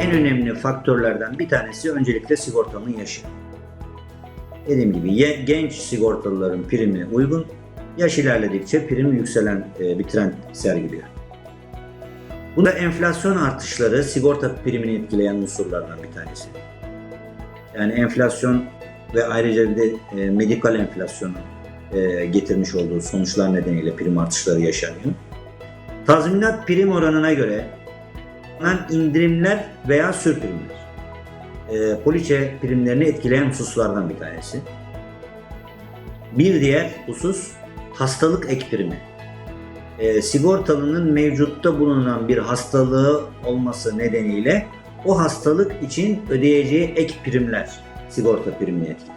En önemli faktörlerden bir tanesi öncelikle sigortanın yaşı. Dediğim gibi genç sigortalıların primi uygun, yaş ilerledikçe prim yükselen e, bir trend sergiliyor. Bunda enflasyon artışları sigorta primini etkileyen unsurlardan bir tanesi. Yani enflasyon ve ayrıca bir de e, medikal enflasyonu e, getirmiş olduğu sonuçlar nedeniyle prim artışları yaşanıyor. Tazminat prim oranına göre indirimler veya sürprimler. E, poliçe primlerini etkileyen hususlardan bir tanesi. Bir diğer husus hastalık ek primi. E, sigortalının mevcutta bulunan bir hastalığı olması nedeniyle o hastalık için ödeyeceği ek primler sigorta primini etkiler.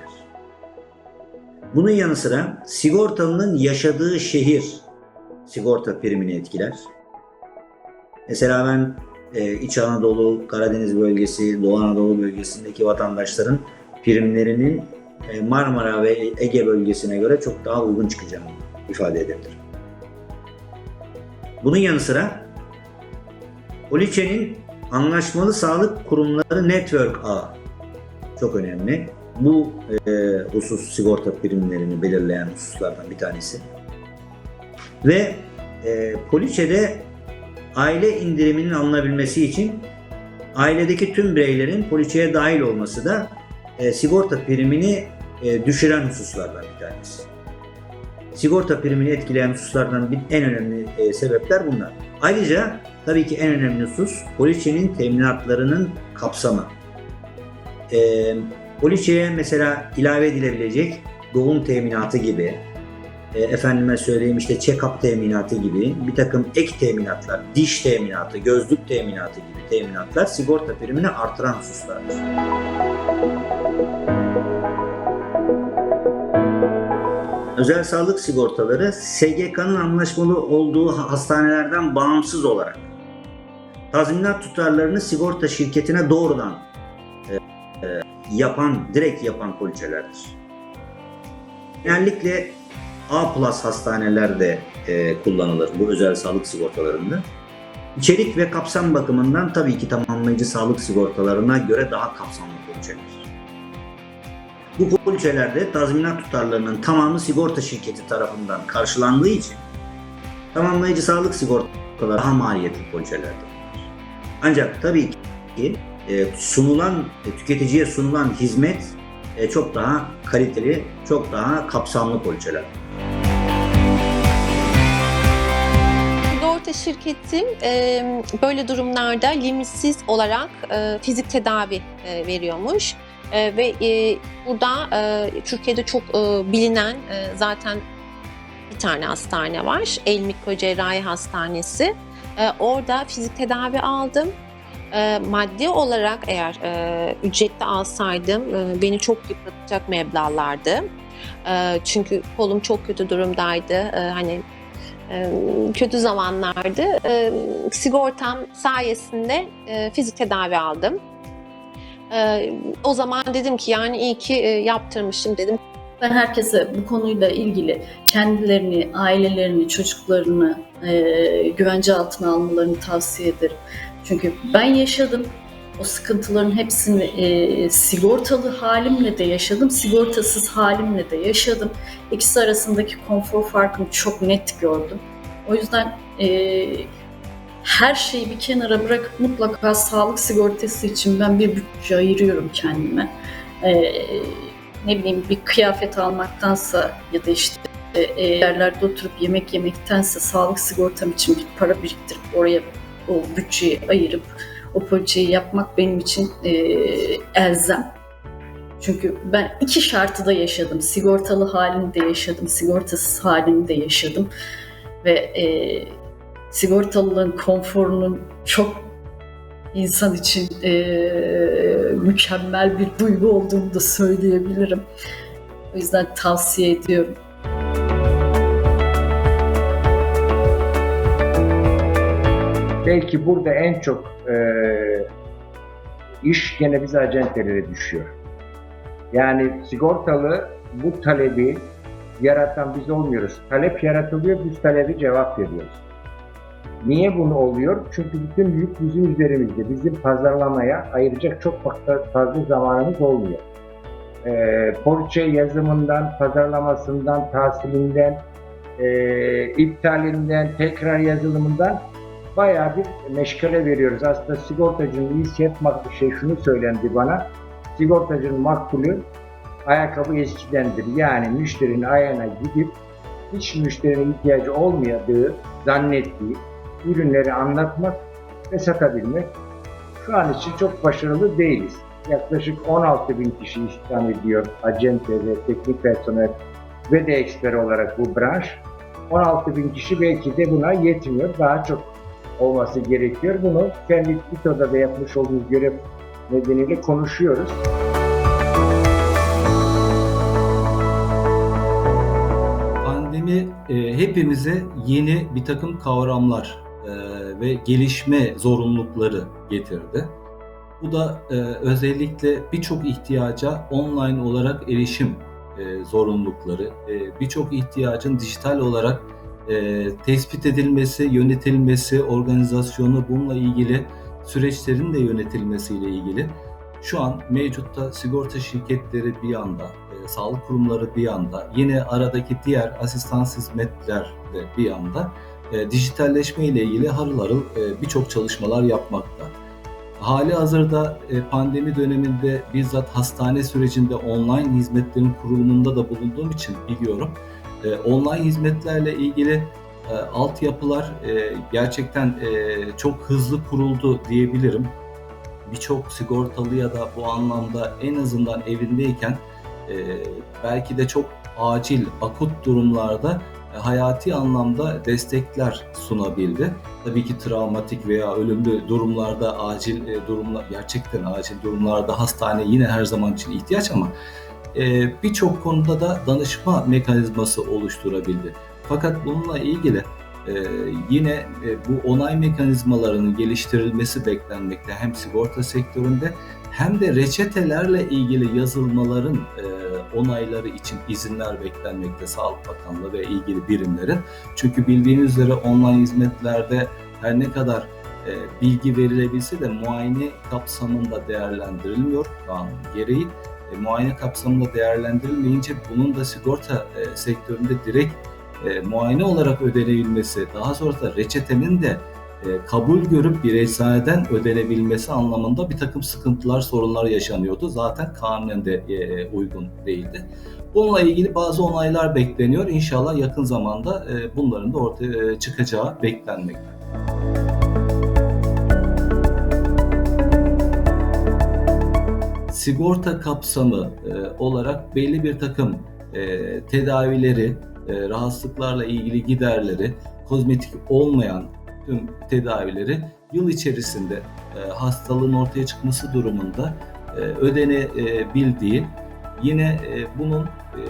Bunun yanı sıra sigortalının yaşadığı şehir sigorta primini etkiler. Mesela ben e, İç Anadolu, Karadeniz bölgesi, Doğu Anadolu bölgesindeki vatandaşların primlerinin e, Marmara ve Ege bölgesine göre çok daha uygun çıkacağını ifade edebilirim. Bunun yanı sıra Poliçe'nin anlaşmalı sağlık kurumları network ağı çok önemli. Bu e, husus sigorta primlerini belirleyen hususlardan bir tanesi. Ve e, poliçede aile indiriminin alınabilmesi için ailedeki tüm bireylerin poliçeye dahil olması da e, sigorta primini e, düşüren hususlardan bir tanesi. Sigorta primini etkileyen hususlardan bir, en önemli e, sebepler bunlar. Ayrıca tabii ki en önemli husus poliçenin teminatlarının kapsamı. E, poliçeye mesela ilave edilebilecek doğum teminatı gibi, e, efendime söyleyeyim işte check-up teminatı gibi bir takım ek teminatlar, diş teminatı, gözlük teminatı gibi teminatlar sigorta primini artıran hususlardır. Özel sağlık sigortaları SGK'nın anlaşmalı olduğu hastanelerden bağımsız olarak tazminat tutarlarını sigorta şirketine doğrudan yapan, direkt yapan poliçelerdir. Genellikle A plus hastanelerde e, kullanılır bu özel sağlık sigortalarında. İçerik ve kapsam bakımından tabii ki tamamlayıcı sağlık sigortalarına göre daha kapsamlı poliçeler. Bu poliçelerde tazminat tutarlarının tamamı sigorta şirketi tarafından karşılandığı için tamamlayıcı sağlık sigortaları daha maliyetli poliçelerdir. Ancak tabii ki sunulan, e, tüketiciye sunulan hizmet e, çok daha kaliteli, çok daha kapsamlı poliçeler. Sigorta şirketi e, böyle durumlarda limitsiz olarak e, fizik tedavi e, veriyormuş. E, ve e, burada e, Türkiye'de çok e, bilinen e, zaten bir tane hastane var. El Mikro Cerrahi Hastanesi. E, orada fizik tedavi aldım. E, maddi olarak eğer e, ücretli alsaydım e, beni çok yıpratacak meblağlardı. E, çünkü kolum çok kötü durumdaydı. E, hani e, kötü zamanlardı. Sigortam sayesinde e, fizik tedavi aldım. O zaman dedim ki yani iyi ki e, yaptırmışım dedim. Ben herkese bu konuyla ilgili kendilerini, ailelerini, çocuklarını e, güvence altına almalarını tavsiye ederim. Çünkü ben yaşadım. O sıkıntıların hepsini e, sigortalı halimle de yaşadım, sigortasız halimle de yaşadım. İkisi arasındaki konfor farkını çok net gördüm. O yüzden e, her şeyi bir kenara bırakıp mutlaka sağlık sigortası için ben bir bütçe ayırıyorum kendime. E, ne bileyim bir kıyafet almaktansa ya da işte e, yerlerde oturup yemek yemektense sağlık sigortam için bir para biriktirip oraya o bütçeyi ayırıp o poliçeyi yapmak benim için e, elzem. Çünkü ben iki şartı da yaşadım. Sigortalı halini de yaşadım, sigortasız halini de yaşadım. Ve e, sigortalılığın konforunun çok insan için e, mükemmel bir duygu olduğunu da söyleyebilirim. O yüzden tavsiye ediyorum. Belki burada en çok e, iş gene bize acentelere düşüyor. Yani sigortalı bu talebi yaratan biz olmuyoruz. Talep yaratılıyor, biz talebi cevap veriyoruz. Niye bunu oluyor? Çünkü bütün yük bizim üzerimizde. Bizim pazarlamaya ayıracak çok fazla, fazla zamanımız olmuyor. Ee, poliçe yazımından, pazarlamasından, tahsilinden, e, iptalinden, tekrar yazılımından bayağı bir meşgale veriyoruz. Aslında sigortacının iyisi hep mak- şey şunu söylendi bana. Sigortacının makbulü ayakkabı eskidendir. Yani müşterinin ayağına gidip hiç müşterinin ihtiyacı olmadığı zannettiği ürünleri anlatmak ve satabilmek. Şu an için çok başarılı değiliz. Yaklaşık 16 bin kişi istihdam ediyor acente ve teknik personel ve de eksper olarak bu branş. 16 bin kişi belki de buna yetmiyor. Daha çok olması gerekiyor. Bunu kendi TİTO'da da yapmış olduğumuz görev nedeniyle konuşuyoruz. Pandemi e, hepimize yeni bir takım kavramlar e, ve gelişme zorunlulukları getirdi. Bu da e, özellikle birçok ihtiyaca online olarak erişim e, zorunlulukları, e, birçok ihtiyacın dijital olarak e, tespit edilmesi, yönetilmesi, organizasyonu bununla ilgili süreçlerin de yönetilmesiyle ilgili şu an mevcutta sigorta şirketleri bir yanda, e, sağlık kurumları bir yanda, yine aradaki diğer asistans hizmetler de bir yanda e, dijitalleşme ile ilgili harıl harıl e, birçok çalışmalar yapmakta. Hali hazırda e, pandemi döneminde bizzat hastane sürecinde online hizmetlerin kurulumunda da bulunduğum için biliyorum. E, online hizmetlerle ilgili e, altyapılar e, gerçekten e, çok hızlı kuruldu diyebilirim birçok sigortalıya da bu anlamda en azından evindeyken e, belki de çok acil, akut durumlarda e, hayati anlamda destekler sunabildi. Tabii ki travmatik veya ölümlü durumlarda acil e, durumlar, gerçekten acil durumlarda hastane yine her zaman için ihtiyaç ama e, birçok konuda da danışma mekanizması oluşturabildi. Fakat bununla ilgili ee, yine e, bu onay mekanizmalarının geliştirilmesi beklenmekte hem sigorta sektöründe hem de reçetelerle ilgili yazılmaların e, onayları için izinler beklenmekte Sağlık Bakanlığı ve ilgili birimlerin. Çünkü bildiğiniz üzere online hizmetlerde her ne kadar e, bilgi verilebilse de muayene kapsamında değerlendirilmiyor kanun gereği. E, muayene kapsamında değerlendirilmeyince bunun da sigorta e, sektöründe direkt e, muayene olarak ödenebilmesi, daha sonra da reçetenin de e, kabul görüp bir eczaneden ödenebilmesi anlamında bir takım sıkıntılar, sorunlar yaşanıyordu. Zaten kanunen de e, uygun değildi. Bununla ilgili bazı onaylar bekleniyor. İnşallah yakın zamanda e, bunların da ortaya e, çıkacağı beklenmekte. Sigorta kapsamı e, olarak belli bir takım e, tedavileri, e, rahatsızlıklarla ilgili giderleri, kozmetik olmayan tüm tedavileri yıl içerisinde e, hastalığın ortaya çıkması durumunda e, ödenebildiği, yine e, bunun e,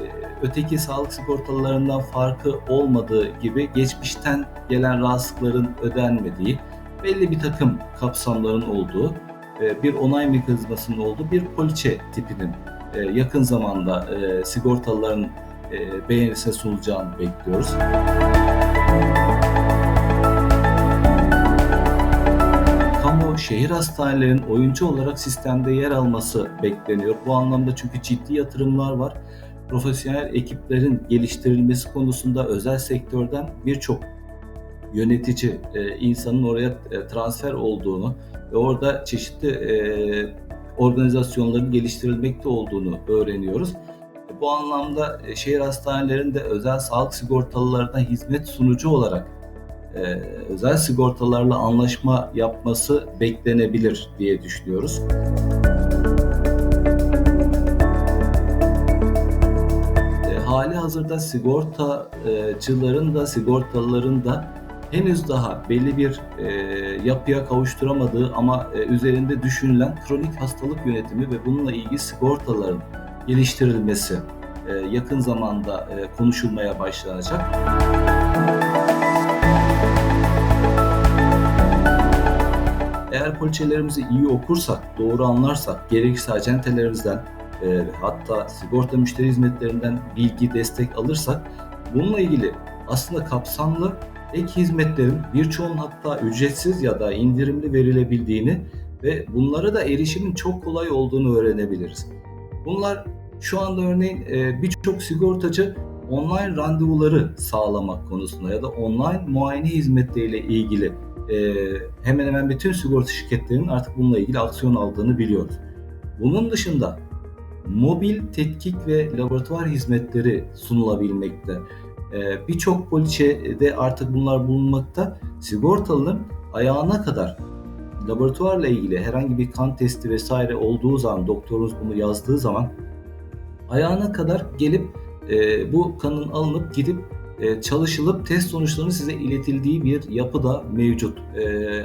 öteki sağlık sigortalarından farkı olmadığı gibi geçmişten gelen rahatsızlıkların ödenmediği, belli bir takım kapsamların olduğu, e, bir onay mekanizmasının olduğu bir poliçe tipinin e, yakın zamanda e, sigortalıların e, beğenisine sunulacağını bekliyoruz. Kamu şehir hastanelerinin oyuncu olarak sistemde yer alması bekleniyor. Bu anlamda çünkü ciddi yatırımlar var. Profesyonel ekiplerin geliştirilmesi konusunda özel sektörden birçok yönetici e, insanın oraya e, transfer olduğunu ve orada çeşitli e, organizasyonların geliştirilmekte olduğunu öğreniyoruz. Bu anlamda e, şehir hastanelerinde özel sağlık sigortalılarına hizmet sunucu olarak e, özel sigortalarla anlaşma yapması beklenebilir diye düşünüyoruz. E, hali hazırda sigortacıların da sigortalıların da henüz daha belli bir e, yapıya kavuşturamadığı ama e, üzerinde düşünülen kronik hastalık yönetimi ve bununla ilgili sigortaların geliştirilmesi e, yakın zamanda e, konuşulmaya başlanacak. Eğer poliçelerimizi iyi okursak, doğru anlarsak, gerekirse acentelerimizden e, hatta sigorta müşteri hizmetlerinden bilgi, destek alırsak bununla ilgili aslında kapsamlı ek hizmetlerin birçoğunun hatta ücretsiz ya da indirimli verilebildiğini ve bunlara da erişimin çok kolay olduğunu öğrenebiliriz. Bunlar şu anda örneğin e, birçok sigortacı online randevuları sağlamak konusunda ya da online muayene hizmetleriyle ilgili e, hemen hemen bütün sigorta şirketlerinin artık bununla ilgili aksiyon aldığını biliyoruz. Bunun dışında mobil tetkik ve laboratuvar hizmetleri sunulabilmekte. E, Birçok poliçede artık bunlar bulunmakta. Sigortalının ayağına kadar laboratuvarla ilgili herhangi bir kan testi vesaire olduğu zaman doktorunuz bunu yazdığı zaman ayağına kadar gelip e, bu kanın alınıp gidip e, çalışılıp test sonuçlarının size iletildiği bir yapı da mevcut. E,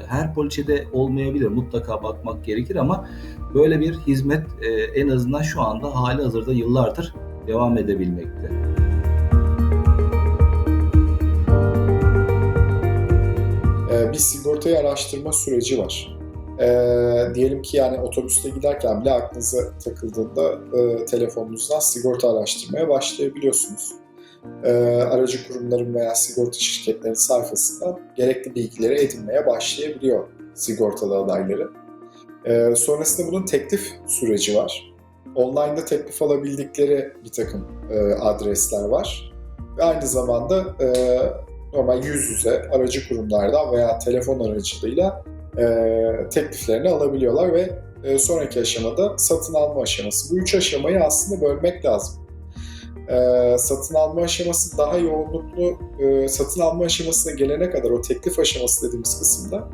her poliçede olmayabilir mutlaka bakmak gerekir ama böyle bir hizmet e, en azından şu anda hali hazırda yıllardır devam edebilmekte. Sigortayı araştırma süreci var. Ee, diyelim ki yani otobüste giderken bile aklınıza takıldığında e, telefonunuzdan sigorta araştırmaya başlayabiliyorsunuz. Ee, aracı kurumların veya sigorta şirketlerinin sayfasından gerekli bilgileri edinmeye başlayabiliyor sigortalı adayları. Ee, sonrasında bunun teklif süreci var. Online'da teklif alabildikleri bir takım e, adresler var. Ve aynı zamanda e, normal yüz yüze aracı kurumlardan veya telefon aracılığıyla e, tekliflerini alabiliyorlar ve e, sonraki aşamada satın alma aşaması. Bu üç aşamayı aslında bölmek lazım. E, satın alma aşaması daha yoğunluklu, e, satın alma aşamasına gelene kadar o teklif aşaması dediğimiz kısımda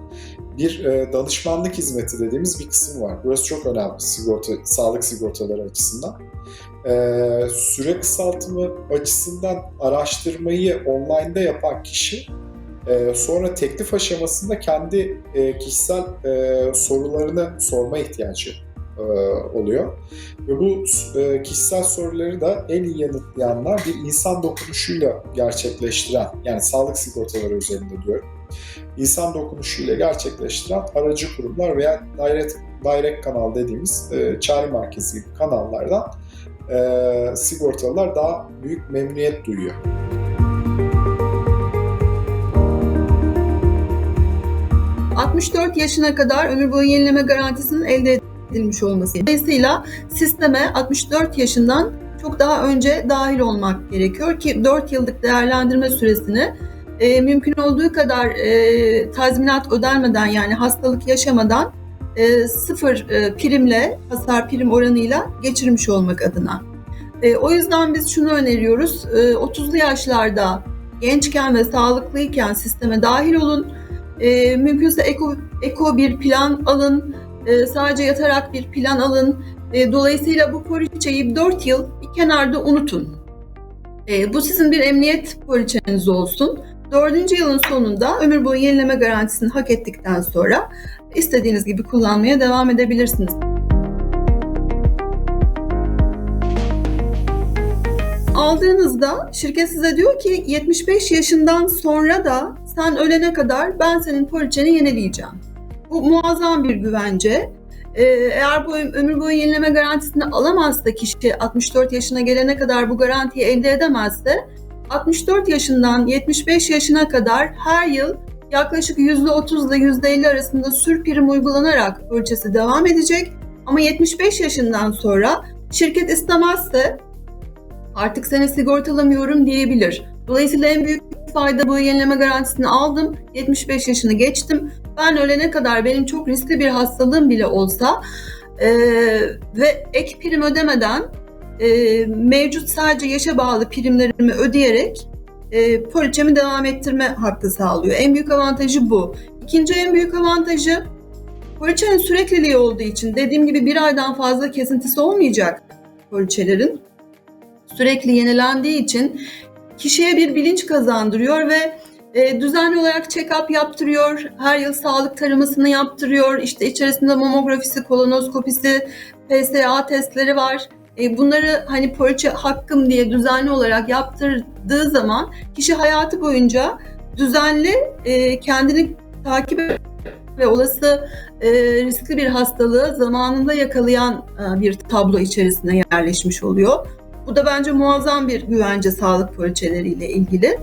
bir e, danışmanlık hizmeti dediğimiz bir kısım var. Burası çok önemli sigorta, sağlık sigortaları açısından. Ee, süre kısaltımı açısından araştırmayı online'da yapan kişi e, sonra teklif aşamasında kendi e, kişisel e, sorularını sorma ihtiyacı e, oluyor. Ve bu e, kişisel soruları da en iyi yanıtlayanlar bir insan dokunuşuyla gerçekleştiren, yani sağlık sigortaları üzerinde diyorum, insan dokunuşuyla gerçekleştiren aracı kurumlar veya direct, direct kanal dediğimiz e, çağrı merkezi gibi kanallardan e, sigortalılar daha büyük memnuniyet duyuyor. – 64 yaşına kadar ömür boyu yenileme garantisinin elde edilmiş olması. Dolayısıyla sisteme 64 yaşından çok daha önce dahil olmak gerekiyor ki 4 yıllık değerlendirme süresini e, mümkün olduğu kadar e, tazminat ödenmeden yani hastalık yaşamadan e, sıfır e, primle, hasar prim oranıyla geçirmiş olmak adına. E, o yüzden biz şunu öneriyoruz, e, 30'lu yaşlarda gençken ve sağlıklıyken sisteme dahil olun. E, mümkünse eko, eko bir plan alın, e, sadece yatarak bir plan alın. E, dolayısıyla bu poliçeyi 4 yıl bir kenarda unutun. E, bu sizin bir emniyet poliçeniz olsun. Dördüncü yılın sonunda ömür boyu yenileme garantisini hak ettikten sonra istediğiniz gibi kullanmaya devam edebilirsiniz. Aldığınızda şirket size diyor ki 75 yaşından sonra da sen ölene kadar ben senin poliçeni yenileyeceğim. Bu muazzam bir güvence. Ee, eğer bu ömür boyu yenileme garantisini alamazsa kişi 64 yaşına gelene kadar bu garantiyi elde edemezse 64 yaşından 75 yaşına kadar her yıl yaklaşık %30 ile %50 arasında sür prim uygulanarak poliçesi devam edecek. Ama 75 yaşından sonra şirket istemezse artık seni sigortalamıyorum diyebilir. Dolayısıyla en büyük fayda bu yenileme garantisini aldım. 75 yaşını geçtim. Ben ölene kadar benim çok riskli bir hastalığım bile olsa e, ve ek prim ödemeden e, mevcut sadece yaşa bağlı primlerimi ödeyerek e, poliçemi devam ettirme hakkı sağlıyor. En büyük avantajı bu. İkinci en büyük avantajı poliçenin sürekliliği olduğu için dediğim gibi bir aydan fazla kesintisi olmayacak poliçelerin. Sürekli yenilendiği için kişiye bir bilinç kazandırıyor ve e, düzenli olarak check-up yaptırıyor, her yıl sağlık taramasını yaptırıyor, işte içerisinde mamografisi, kolonoskopisi, PSA testleri var. E, bunları hani poliçe hakkım diye düzenli olarak yaptırdığı zaman kişi hayatı boyunca düzenli e, kendini takip ve olası e, riskli bir hastalığı zamanında yakalayan e, bir tablo içerisine yerleşmiş oluyor. Bu da bence muazzam bir güvence sağlık poliçeleriyle ilgili.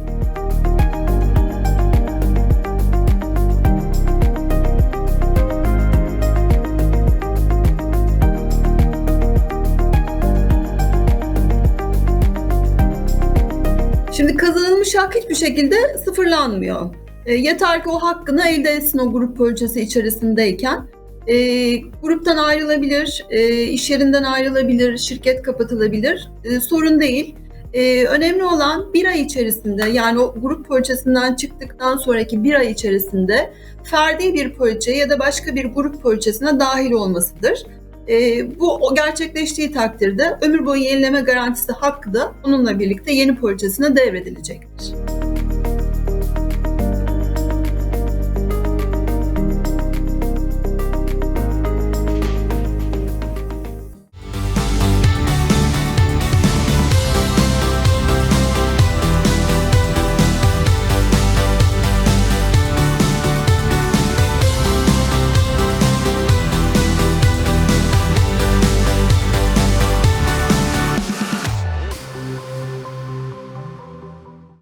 Şimdi kazanılmış hak hiçbir şekilde sıfırlanmıyor. E, yeter ki o hakkını elde etsin o grup poliçesi içerisindeyken. E, gruptan ayrılabilir, e, iş yerinden ayrılabilir, şirket kapatılabilir. E, sorun değil. E, önemli olan bir ay içerisinde yani o grup poliçesinden çıktıktan sonraki bir ay içerisinde ferdi bir poliçe ya da başka bir grup poliçesine dahil olmasıdır. E, bu gerçekleştiği takdirde ömür boyu yenileme garantisi hakkı da onunla birlikte yeni poliçesine devredilecektir.